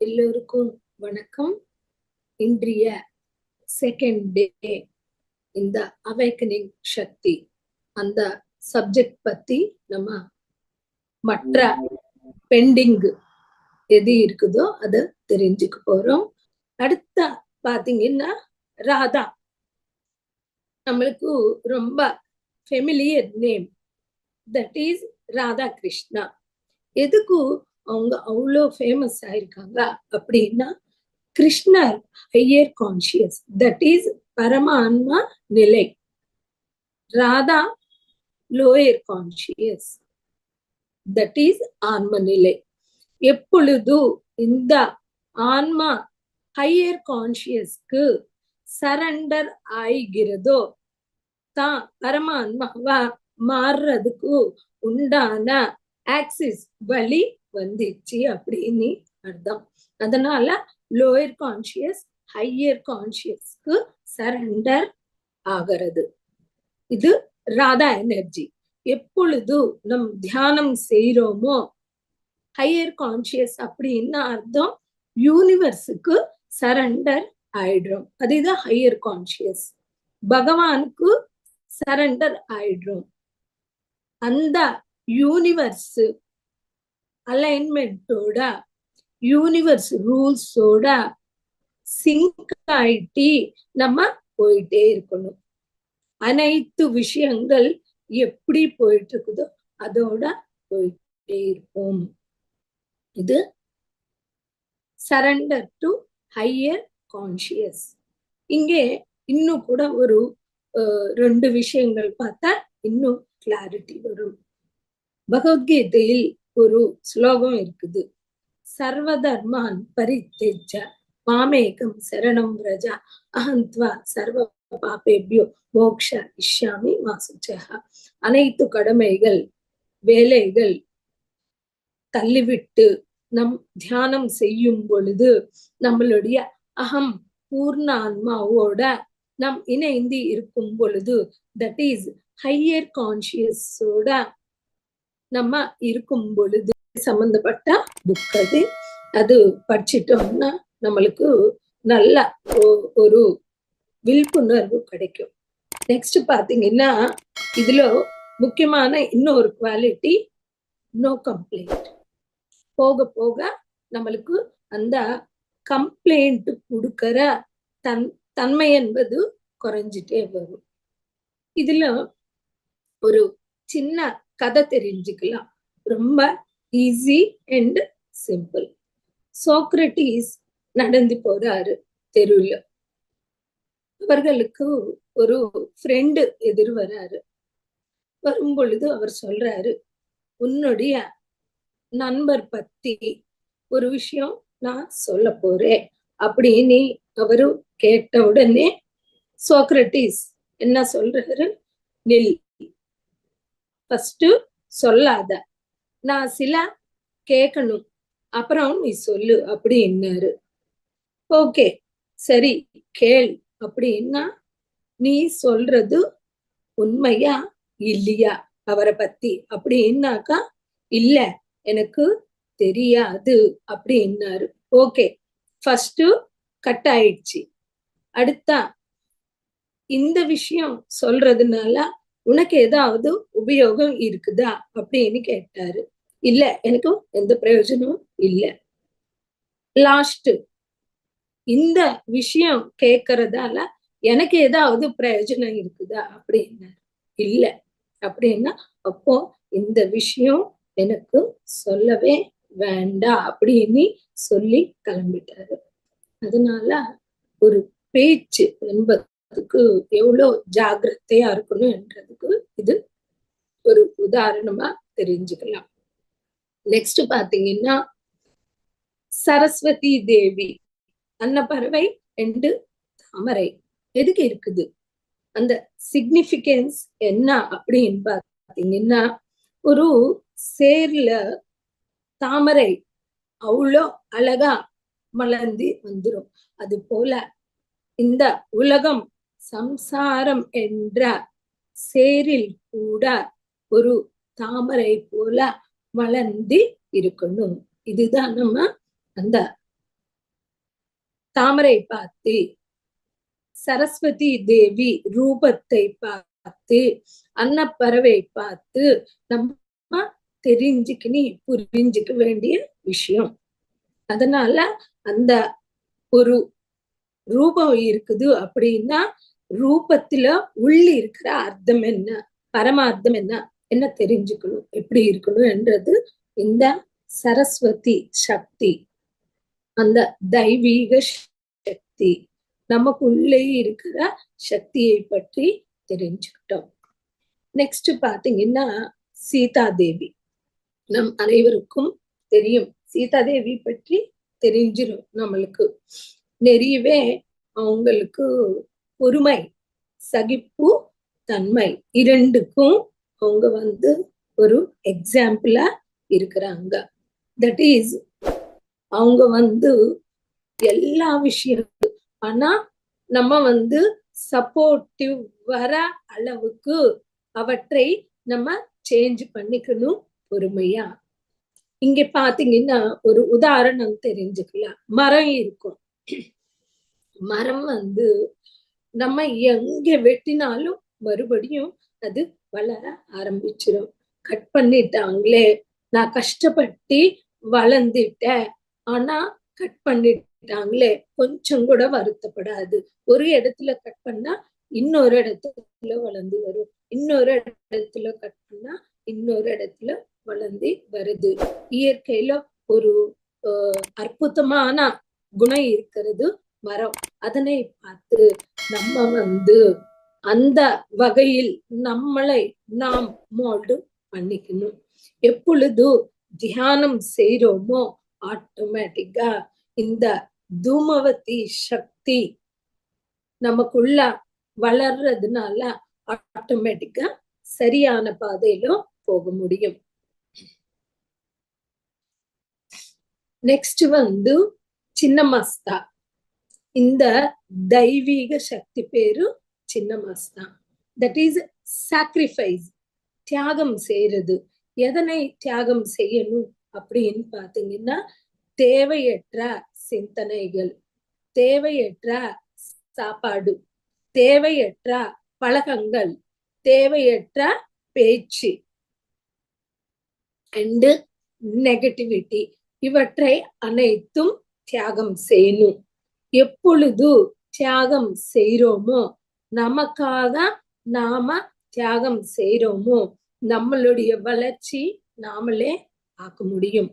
எல்லோருக்கும் வணக்கம். இன்றைய செகண்ட் டே இந்த அவேக்கனிங் சக்தி அந்த சப்ஜெக்ட் பத்தி நம்ம மற்ற பெண்டிங் எது இருக்குதோ அதை தெரிஞ்சுக்க போறோம். அடுத்த பாத்தீங்கன்னா ராதா. நம்மளுக்கு ரொம்ப familiar name that is Radha Krishna எதுக்கு அவங்க அவ்வளோ ஃபேமஸ் ஆயிருக்காங்க அப்படின்னா கிருஷ்ணர் ஹையர் கான்சியஸ் தட் இஸ் பரமான்மா நிலை. Radha lower conscious that is ஆன்ம நிலை. எப்பொழுது இந்த ஆன்மா ஹையர் கான்சியஸ்க்கு சரண்டர் ஆகிறதோ தான் பரமான்மாவா மாறுறதுக்கு உண்டான ஆக்சிஸ் வழி வந்துச்சு அப்படின்னு அர்த்தம். அதனால லோயர் கான்சியஸ் ஹையர் கான்சியஸ்க்கு சரண்டர் ஆகிறது. இது ராதா எனர்ஜி எப்பொழுது நம் தியானம் செய்யறோமோ ஹையர் கான்சியஸ் அப்படின்னு அர்த்தம் யூனிவர்ஸுக்கு சரண்டர் ஆயிடுறோம். அதுதான் ஹையர் கான்சியஸ் பகவானுக்கு சரண்டர் ஆயிடுறோம். அந்த யூனிவர்ஸ் அலைன்மெண்ட்டோட யூனிவர்ஸ் ரூல்ஸோட சிங்க் ஆயிட்டு நம்ம போயிட்டே இருக்கணும். அனைத்து விஷயங்கள் எப்படி போயிட்டு இருக்குதோ அதோட போயிட்டே இருப்போம். இது சரண்டர் டு ஹையர் கான்சியஸ் இங்கே இன்னும் கூட ஒரு ரெண்டு விஷயங்கள் பார்த்தா இன்னும் கிளாரிட்டி வரும். பகவத்கீதையில் ஒரு ஸ்லோகம் இருக்குது. சர்வதர்மான் பரித்தேஜ மாமேகம் சரணம் ரஜா அகந்த்வா சர்வ பாப்பேபியோ மோக்ஷ இஷ்யாமி மாசுச்சா அனைத்து கடமைகள் வேலைகள் தள்ளிவிட்டு நம் தியானம் செய்யும் பொழுது நம்மளுடைய அகம் பூர்ண ஆன்மாவோட நம் இணைந்து இருக்கும் பொழுது தட் இஸ் ஹையர் கான்சியஸோட நம்ம இருக்கும் பொழுது சம்பந்தப்பட்ட புக் அது அது படிச்சிட்டோம்னா நம்மளுக்கு நல்ல ஒரு விழிப்புணர்வு கிடைக்கும். நெக்ஸ்ட் பாத்தீங்கன்னா இதுல முக்கியமான இன்னொரு குவாலிட்டி நோ கம்ப்ளைண்ட் போக போக நம்மளுக்கு அந்த கம்ப்ளைண்ட் கொடுக்கற தன் தன்மை என்பது குறைஞ்சிட்டே வரும். இதுல ஒரு சின்ன கதை தெரிஞ்சுக்கலாம். ரொம்ப ஈஸி அண்ட் சிம்பிள் சோக்ரட்டிஸ் நடந்து போறாரு தெருவில். அவர்களுக்கு ஒரு ஃப்ரெண்டு எதிர் வராரு. வரும் பொழுது அவர் சொல்றாரு உன்னுடைய நண்பர் பத்தி ஒரு விஷயம் நான் சொல்ல போறேன். அப்படின்னு அவரு கேட்ட உடனே சோக்ரட்டிஸ் என்ன சொல்றாரு? நில். ஃபர்ஸ்ட் சொல்லாத. நான் சில கேட்கணும் அப்புறம் நீ சொல்லு அப்படின்னாரு ஓகே சரி கேள் அப்படின்னா நீ சொல்றது உண்மையா இல்லையா? அவரை பத்தி அப்படின்னாக்கா இல்ல எனக்கு தெரியாது அப்படின்னாரு. ஓகே ஃபர்ஸ்ட் கட் ஆயிடுச்சு. அடுத்தா இந்த விஷயம் சொல்றதுனால உனக்கு ஏதாவது உபயோகம் இருக்குதா அப்படின்னு கேட்டாரு. இல்ல எனக்கு எந்த பிரயோஜனமும் இல்ல. லாஸ்ட் இந்த விஷயம் கேட்கறதால எனக்கு ஏதாவது பிரயோஜனம் இருக்குதா அப்படின்னாரு இல்ல அப்படின்னா அப்போ இந்த விஷயம் எனக்கு சொல்லவே வேண்டாம் அப்படின்னு சொல்லி கிளம்பிட்டாரு. அதனால ஒரு பேச்சு அதுக்கு எவ்வளவு ஜாகிரதையா இருக்கணும் என்றதுக்கு இது ஒரு உதாரணமா தெரிஞ்சுக்கலாம். நெக்ஸ்ட் பாத்தீங்கன்னா சரஸ்வதி தேவி அன்னப்பறவை ரெண்டு தாமரை. எதுக்கு இருக்குது? அந்த சிக்னிபிகன்ஸ் என்ன அப்படின்னு பாத்தீங்கன்னா ஒரு சேர்ல தாமரை அவ்வளோ அழகா மலர்ந்து வந்துரும். அது போல இந்த உலகம் சம்சாரம் என்ற சேரில் கூட ஒரு தாமரை போல வளர்ந்து இருக்கணும். இதுதான் நம்ம அந்த தாமரை பார்த்து சரஸ்வதி தேவி ரூபத்தை பார்த்து அன்னப்பறவை பார்த்து நம்ம தெரிஞ்சுக்கினி புரிஞ்சுக்க வேண்டிய விஷயம். அதனால அந்த ஒரு ரூபம் இருக்குது அப்படின்னா ரூபத்துல உள்ளி இருக்கிற அர்த்தம் என்ன? பரமார்த்தம் என்ன? என்ன தெரிஞ்சுக்கணும்? எப்படி இருக்கணும் என்றது இந்த சரஸ்வதி சக்தி. அந்த தெய்வீக சக்தி. நமக்குள்ளே இருக்கிற சக்தியை பற்றி தெரிஞ்சுக்கிட்டோம். நெக்ஸ்ட் பாத்தீங்கன்னா சீதா தேவி நம் அனைவருக்கும் தெரியும். சீதா தேவி பற்றி தெரிஞ்சிடும் நம்மளுக்கு. நிறையவே அவங்களுக்கு பொறுமை சகிப்பு தன்மை. இரண்டுக்கும் அவங்க வந்து ஒரு எக்ஸாம்பிளா இருக்கிறாங்க. தட் இஸ் அவங்க வந்து எல்லா விஷயம் ஆனா நம்ம வந்து சப்போர்ட்டிவ் வர அளவுக்கு அவற்றை நம்ம சேஞ்ச் பண்ணிக்கணும் பொறுமையா. இங்க பாத்தீங்கன்னா ஒரு உதாரணம் தெரிஞ்சுக்கலாம். மரம் இருக்கும். மரம் வந்து நம்ம எங்க வெட்டினாலும் மறுபடியும் அது வளர ஆரம்பிச்சிடும் கட் பண்ணிட்டாங்களே. நான் கஷ்டப்பட்டு வளர்ந்துட்டேன். ஆனா கட் பண்ணிட்டாங்களே. கொஞ்சம் கூட வருத்தப்படாது. ஒரு இடத்துல கட் பண்ணா இன்னொரு இடத்துல வளர்ந்து வரும். இன்னொரு இடத்துல கட் பண்ணா இன்னொரு இடத்துல வளர்ந்து வருது. இயற்கையில ஒரு அற்புதமான குணம் இருக்கிறது. மரம். அதனை பார்த்து நம்ம வந்து அந்த வகையில் நம்மளை நாம் மோல்டு பண்ணிக்கணும். எப்பொழுது தியானம் செய்யறோமோ ஆட்டோமேட்டிக்கா இந்த தூமவதி சக்தி நமக்குள்ள வளர்றதுனால ஆட்டோமேட்டிக்கா சரியான பாதையில போக முடியும். நெக்ஸ்ட் வந்து சின்ன மஸ்தா இந்த தெய்வீக சக்தி பேரு சின்ன தான் தட் இஸ் சாக்ரிஃபைஸ் தியாகம் செய்யறது எதனை தியாகம் செய்யணும் அப்படின்னு பாத்தீங்கன்னா தேவையற்ற சிந்தனைகள் தேவையற்ற சாப்பாடு தேவையற்ற பழக்கங்கள் தேவையற்ற பேச்சு அண்டு நெகட்டிவிட்டி இவற்றை அனைத்தும் தியாகம் செய்யணும். எப்பொழுது தியாகம் செய்யறோமோ நமக்காக நாம தியாகம் செய்யறோமோ நம்மளுடைய வளர்ச்சி நாமளே ஆக்க முடியும்.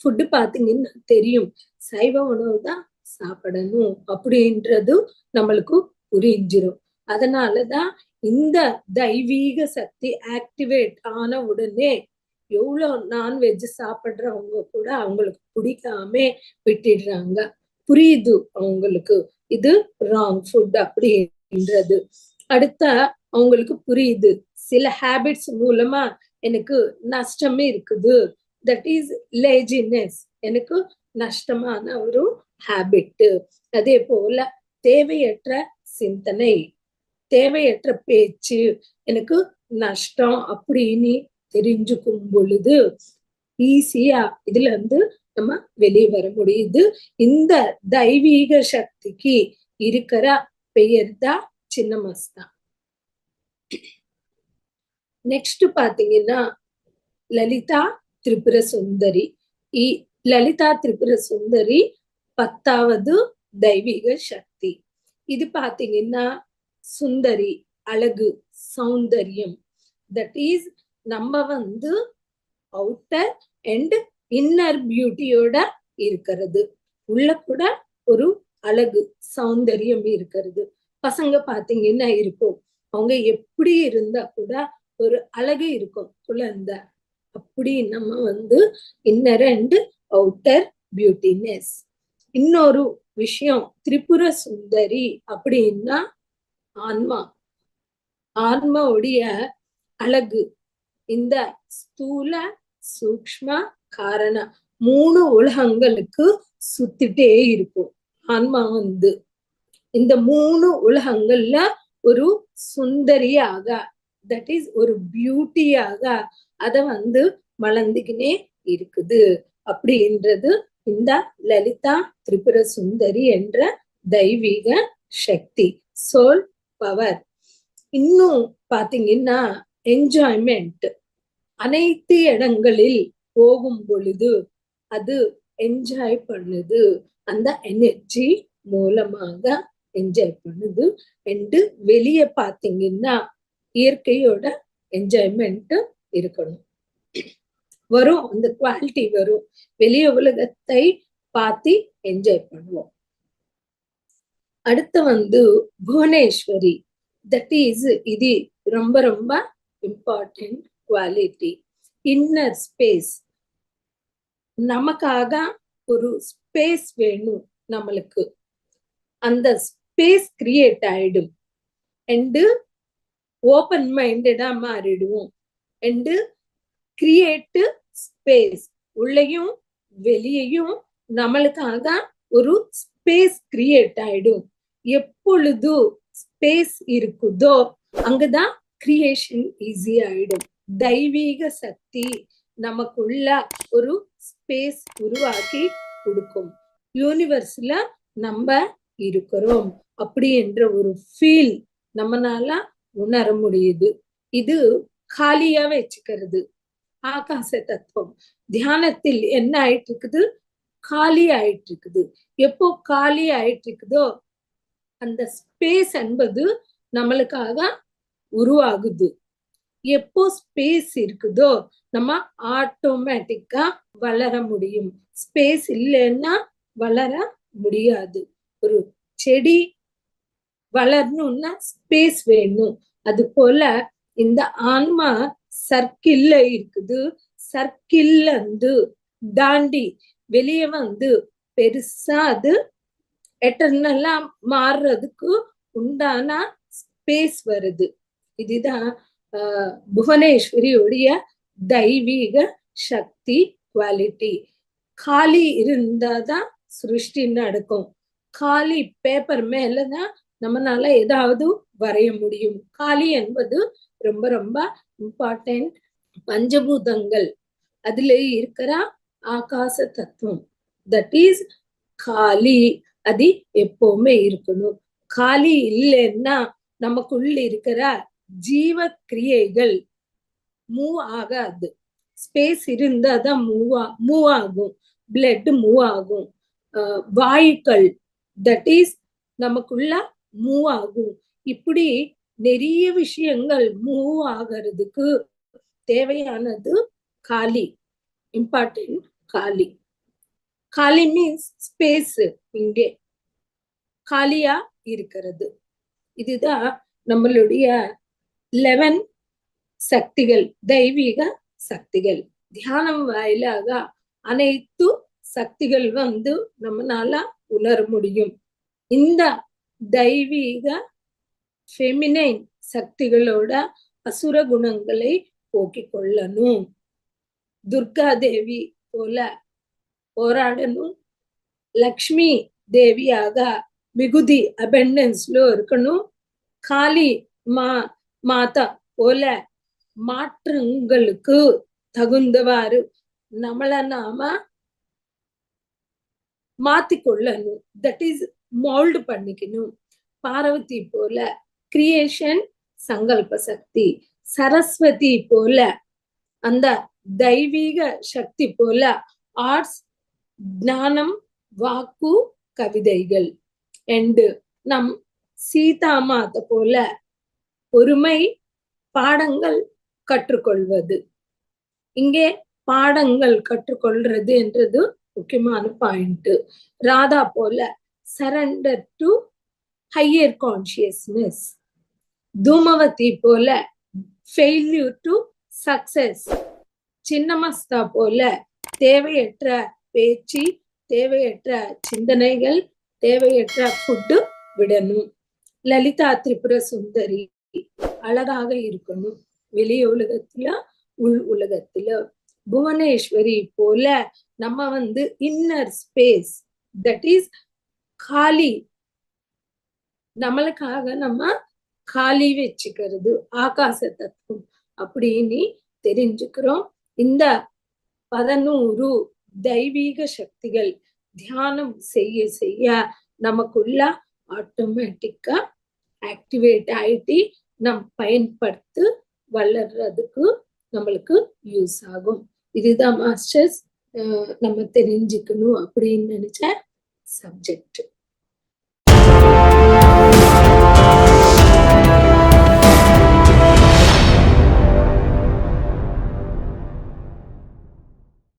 ஃபுட்டு பார்த்தீங்கன்னா தெரியும். சைவ உணவு தான் சாப்பிடணும் அப்படின்றது நம்மளுக்கு புரிஞ்சிடும் அதனாலதான் இந்த தெய்வீக சக்தி ஆக்டிவேட் ஆன உடனே எவ்வளோ நான்வெஜ் சாப்பிடுறவங்க கூட அவங்களுக்கு பிடிக்காம விட்டுடுறாங்க. புரியுது அவங்களுக்கு. இது ராங் ஃபுட் அப்படின்றது. அடுத்த அவங்களுக்கு புரியுது. சில ஹேபிட்ஸ் மூலமா எனக்கு நஷ்டமே இருக்குது. தட் இஸ் லேஜினஸ் எனக்கு நஷ்டமான ஒரு ஹேபிட் அதே போல தேவையற்ற சிந்தனை. தேவையற்ற பேச்சு. எனக்கு நஷ்டம் அப்படின்னு தெரிஞ்சுக்கும் பொழுது ஈஸியா இதுல இருந்து நம்ம வெளியே வர முடியுது. இந்த தெய்வீக சக்திக்கு இருக்கிற பெயர் தான் சின்ன மஸ்தா நெக்ஸ்ட் பாத்தீங்கன்னா லலிதா திரிபுர சுந்தரி லலிதா திரிபுர சுந்தரி பத்தாவது தெய்வீக சக்தி. இது பாத்தீங்கன்னா சுந்தரி அழகு சௌந்தரியம். தட் இஸ் நம்ம வந்து அவுட்டர் அண்ட் இன்னர் பியூட்டியோட இருக்கிறது. உள்ள கூட ஒரு அழகு சௌந்தரியம் இருக்கிறது. பசங்க பாத்தீங்கன்னா இருக்கும். அவங்க எப்படி இருந்தா கூட ஒரு அழகு இருக்கும். குழந்தை. அப்படி நம்ம வந்து இன்னர் அண்ட் அவுட்டர் பியூட்டினஸ் இன்னொரு விஷயம் திரிபுர சுந்தரி அப்படின்னா ஆன்மா. ஆன்மாவுடைய அழகு. இந்த ஸ்தூல சூக்ம காரண மூணு உலகங்களுக்கு சுத்திட்டே இருக்கும். ஆன்மா வந்து. இந்த மூணு உலகங்கள்ல ஒரு சுந்தரியாக தட் இஸ் ஒரு பியூட்டியாக அத வந்து வளர்ந்துக்கினே இருக்குது. அப்படின்றது இந்த லலிதா திரிபுர சுந்தரி என்ற தெய்வீக சக்தி சோல் பவர் இன்னும் பாத்தீங்கன்னா என்ஜாய்மெண்ட் அனைத்து இடங்களில் போகும் பொழுது அது என்ஜாய் பண்ணுது. அந்த எனர்ஜி மூலமாக என்ஜாய் பண்ணுது. அண்டு வெளியே பாத்தீங்கன்னா இயற்கையோட என்ஜாய்மெண்ட் இருக்கணும். வரும் அந்த குவாலிட்டி வரும். வெளிய உலகத்தை பார்த்து என்ஜாய் பண்ணுவோம். அடுத்து வந்து புவனேஸ்வரி. தட் இஸ் இது ரொம்ப ரொம்ப இம்பார்ட்டன்ட் குவாலிட்டி இன்னர் ஸ்பேஸ் நமக்காக ஒரு ஸ்பேஸ் வேணும் நம்மளுக்கு. அந்த ஸ்பேஸ் கிரியேட் ஆயிடும். அண்டு ஓப்பன் மைண்டடா மாறிடுவோம். அண்டு கிரியேட் ஸ்பேஸ் உள்ளேயும் வெளியையும் நம்மளுக்காக ஒரு ஸ்பேஸ் கிரியேட் ஆயிடும். எப்பொழுது ஸ்பேஸ் இருக்குதோ அங்கதான் கிரியேஷன் ஈஸி ஆயிடும். தெய்வீக சக்தி நமக்குள்ள ஒரு ஸ்பேஸ் உருவாக்கி கொடுக்கும். யூனிவர்ஸ்ல நம்ம இருக்கிறோம் அப்படி என்ற ஒரு ஃபீல் நம்மனால உணர முடியுது. இது காலியா வச்சுக்கிறது. ஆகாச தத்துவம். தியானத்தில் என்ன ஆயிட்டு இருக்குது காலி ஆயிட்டு இருக்குது எப்போ காலி ஆயிட்டு இருக்குதோ அந்த ஸ்பேஸ் என்பது நம்மளுக்காக உருவாகுது. எப்போ ஸ்பேஸ் இருக்குதோ நம்ம ஆட்டோமேட்டிக்கா வளர முடியும். ஸ்பேஸ் இல்லைன்னா வளர முடியாது. ஒரு செடி வளரணும்னா ஸ்பேஸ் வேணும். அது போல இந்த ஆன்மா சர்க்கிள்ல இருக்குது. சர்க்கிள்ல இருந்து தாண்டி வெளியே வந்து பெருசா அது எட்டர்னலா மாறுறதுக்கு உண்டான ஸ்பேஸ் வருது. இதுதான் புவனேஸ்வரியுடைய தெய்வீக சக்தி குவாலிட்டி காலி இருந்தாதான் சிருஷ்டி நடக்கும் காலி பேப்பர் மேலதான் நம்மனால ஏதாவது வரைய முடியும் காலி என்பது ரொம்ப ரொம்ப இம்பார்ட்டன்ட் பஞ்சபூதங்கள் அதுல இருக்கிற ஆகாச தத்துவம் தட் இஸ் காலி அது எப்பவுமே இருக்கணும் காலி இல்லைன்னா நமக்குள்ள இருக்கிற ஜீவ கிரியைகள் மூவ் ஆகாது ஸ்பேஸ் இருந்தா தான் மூவ் மூவ் ஆகும் பிளட் மூவ் ஆகும் வாயுக்கள் தட் இஸ் நமக்குள்ள மூவ் ஆகும் இப்படி நிறைய விஷயங்கள் மூவ் ஆகிறதுக்கு தேவையானது காலி இம்பார்ட்டன்ட் காலி. காலி மீன்ஸ் ஸ்பேஸ் இங்கே. காலியா இருக்கிறது. இதுதான் நம்மளுடைய லெவன் சக்திகள் தெய்வீக சக்திகள். தியானம் வாயிலாக அனைத்து சக்திகள் வந்து நம்மளால உணர முடியும். இந்த தெய்வீக ஃபெமினைன் சக்திகளோட அசுர குணங்களை போக்கிக் கொள்ளணும். துர்கா தேவி போல போராடணும். லக்ஷ்மி தேவியாக மிகுதி அபெண்டன்ஸ்ல இருக்கணும். காளி மா மாதா போல மாற்றங்களுக்கு தகுந்தவாறு நம்மள நாம மாத்திக்கொள்ளணும். தட் இஸ் மோல்டு பண்ணிக்கணும். பார்வதி போல கிரியேஷன் சங்கல்ப சக்தி. சரஸ்வதி போல அந்த தெய்வீக சக்தி போல ஆர்ட்ஸ் ஞானம் வாக்கு கவிதைகள். அண்டு நம் சீதா மாத போல பொறுமை பாடங்கள் கற்றுக்கொள்வது. இங்கே பாடங்கள் கற்றுக்கொள்றது என்றது முக்கியமான பாயிண்ட் ராதா போல surrender to higher consciousness Dhumavati போல ஃபெயில்யூர் டு சக்சஸ் சின்னமஸ்தா போல தேவையற்ற பேச்சு தேவையற்ற சிந்தனைகள் தேவையற்ற ஃபுட்டு விடணும். லலிதா திரிபுர சுந்தரி அழகாக இருக்கணும். வெளி உலகத்துல உள் உலகத்துல. புவனேஸ்வரி போல நம்ம வந்து இன்னர் ஸ்பேஸ் தட் இஸ் காலி. நம்மளுக்காக நம்ம காலி வச்சுக்கிறது ஆகாச தத்துவம் அப்படின்னு தெரிஞ்சுக்கிறோம். இந்த பதினூறு தெய்வீக சக்திகள் தியானம் செய்ய செய்ய நமக்குள்ள ஆட்டோமேட்டிக்கா ஆக்டிவேட் ஆயிட்டு நம் பயன்படுத்து வளர்றதுக்கு நம்மளுக்கு யூஸ் ஆகும். இதுதான் மாஸ்டர்ஸ் நம்ம தெரிஞ்சுக்கணும் அப்படின்னு நினைச்ச சப்ஜெக்ட்